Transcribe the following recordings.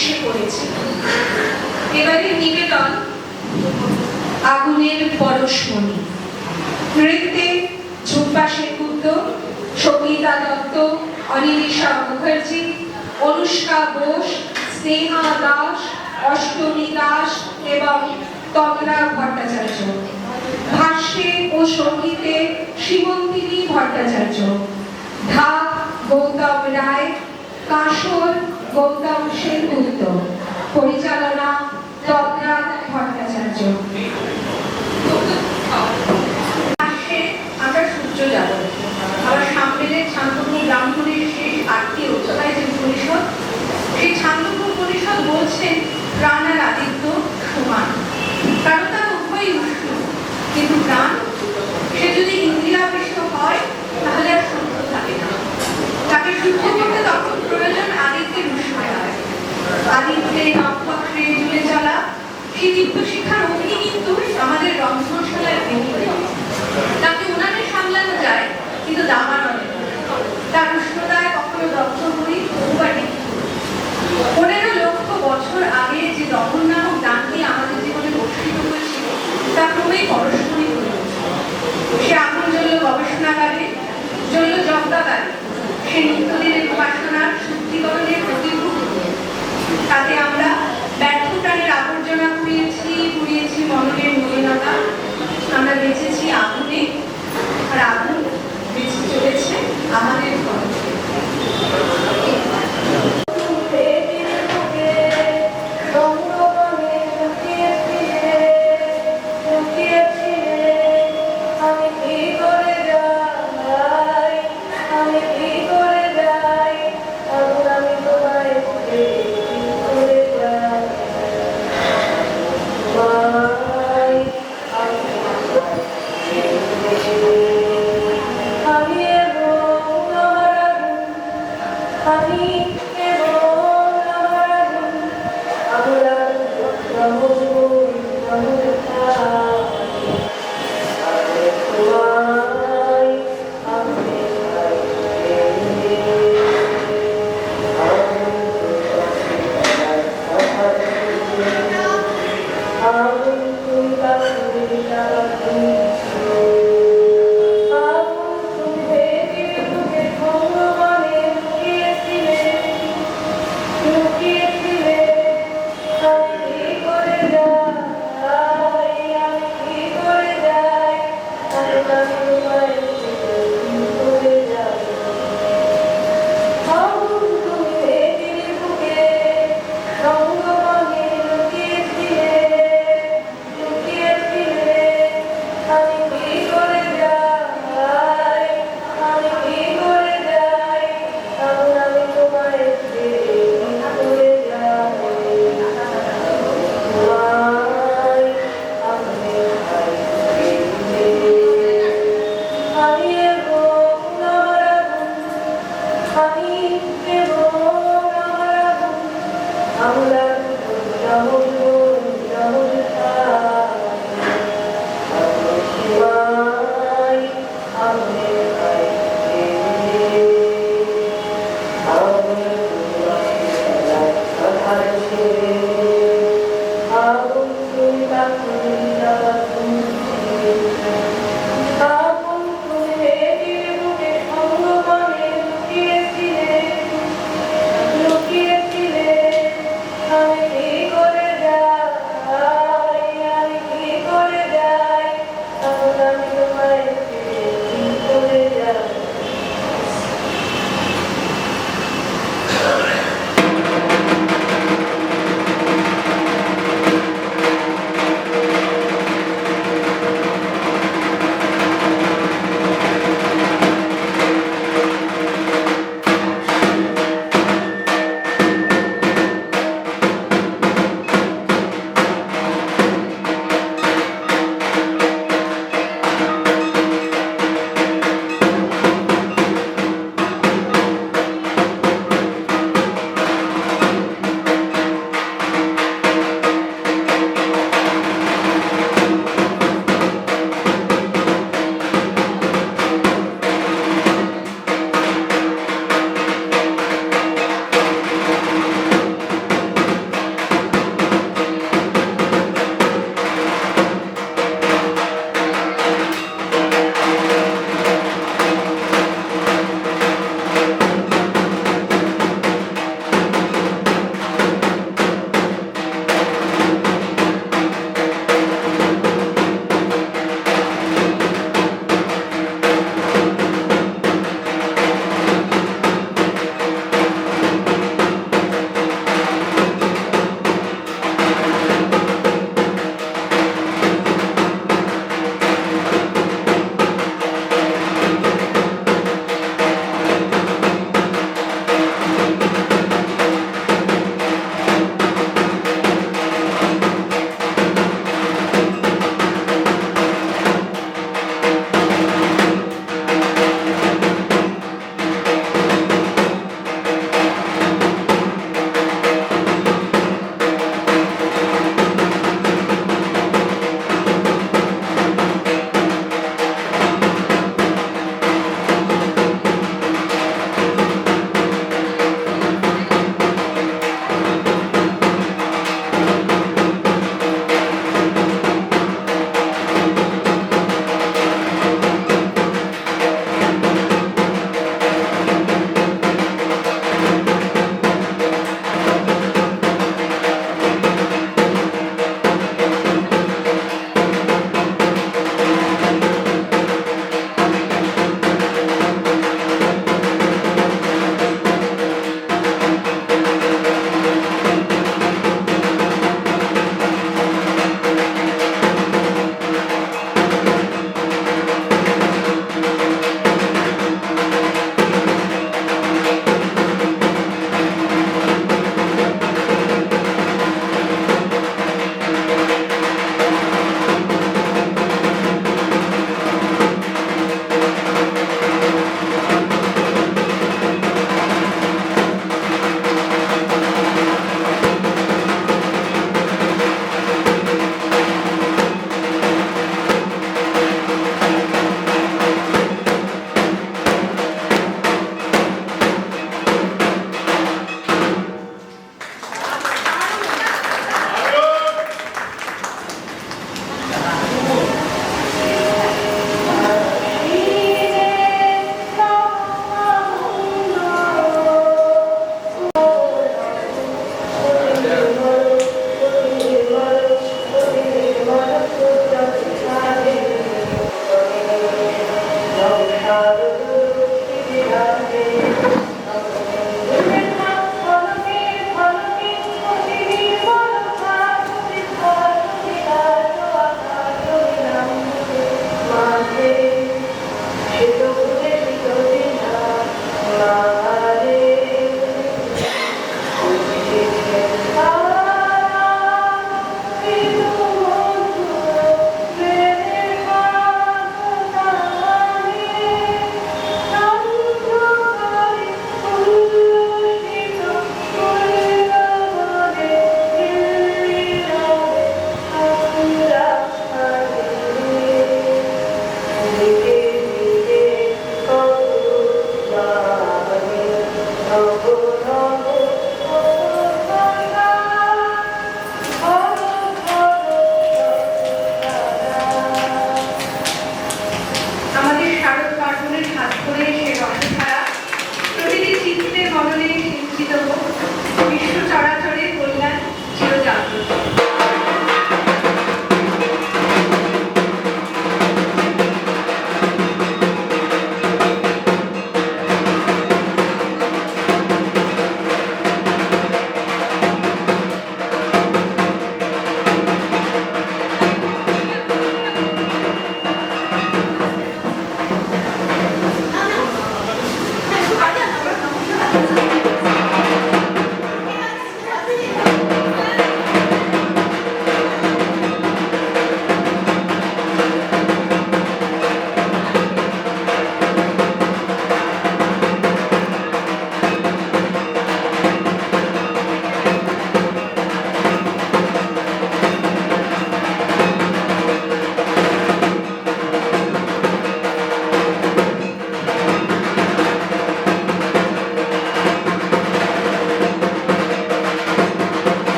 এসে পড়েছে। এবারে নিবেদন, আগুনের পরশমণি। নৃত্যে ঝুম্পা সেনগুপ্ত, সঙ্গীতা দত্ত, অনিলিশা মুখার্জি, অনুষ্কা বোস, স্নেহা দাস, অষ্টমী দাস এবং তন্দ্রা ভট্টাচার্য। ভাষ্যে ও সঙ্গীতে শিবন্তিনী ভট্টাচার্য। ঢাক, গৌতম রায় কাশর গৌতম সেন উদ্যোগ পরিচালনা তপনাথ ভট্টাচার্য।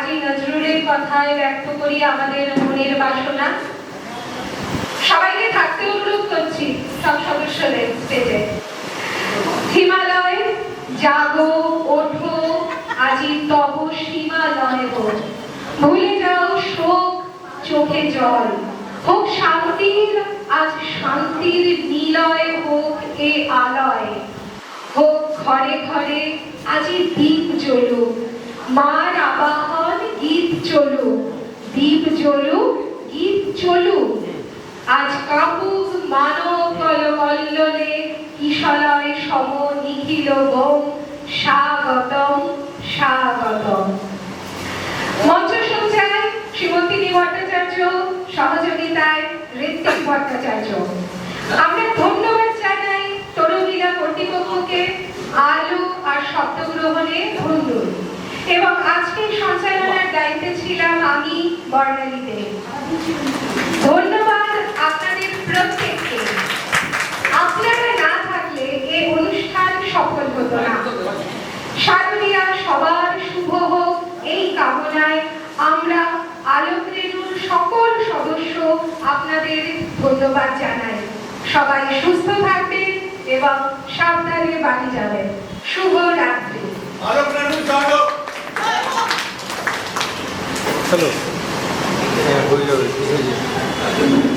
কাজী নজরুলের কথায় ব্যক্ত করি আমাদের মনের বাসনা। সবাইকে থাকতে অনুরোধ করছি সব সদস্যদের স্টেজে। হিমালয় জাগো, ওঠো, আজি তব সীমালয় ভুলে যাও শোক, চোখে জল। হোক শান্তির, আজ শান্তির নিলয়, হোক এ আলয়। হোক ঘরে ঘরে আজি দীপ জ্বলুক মার আবাহন গীত চলুক দীপ জ্বলুক, গীত চলুক। আজ কাপুক মানব কলমল্ললে কিশলয় সম নিখিল বোম স্বাগতম স্বাগতম। মঞ্চ সজ্জায় শ্রীমন্তী ভট্টাচার্য, সহযোগিতায় ঋত্বিক ভট্টাচার্য। আমরা ধন্যবাদ জানাই তরুণীলা কর্তৃপক্ষকে আলো আর শব্দ গ্রহণে ধন্যবাদ। এবং আজকে সঞ্চালনার দায়িত্বে ছিলাম আমি, বর্ণালী দেব। ধন্যবাদ আপনাদের প্রত্যেককে। আপনারা না থাকলে এই অনুষ্ঠান সফল হতো না। শারদীয়া সবার শুভ হোক, এই কামনায় আমরা আলোক রেণুর সকল সদস্য আপনাদের ধন্যবাদ জানাই। সবাই সুস্থ থাকবেন এবং সাবধানে বাড়ি যাবেন। শুভ রাত্রি। আলোক হ্যালো হ্যাঁ হয়ে যাবে।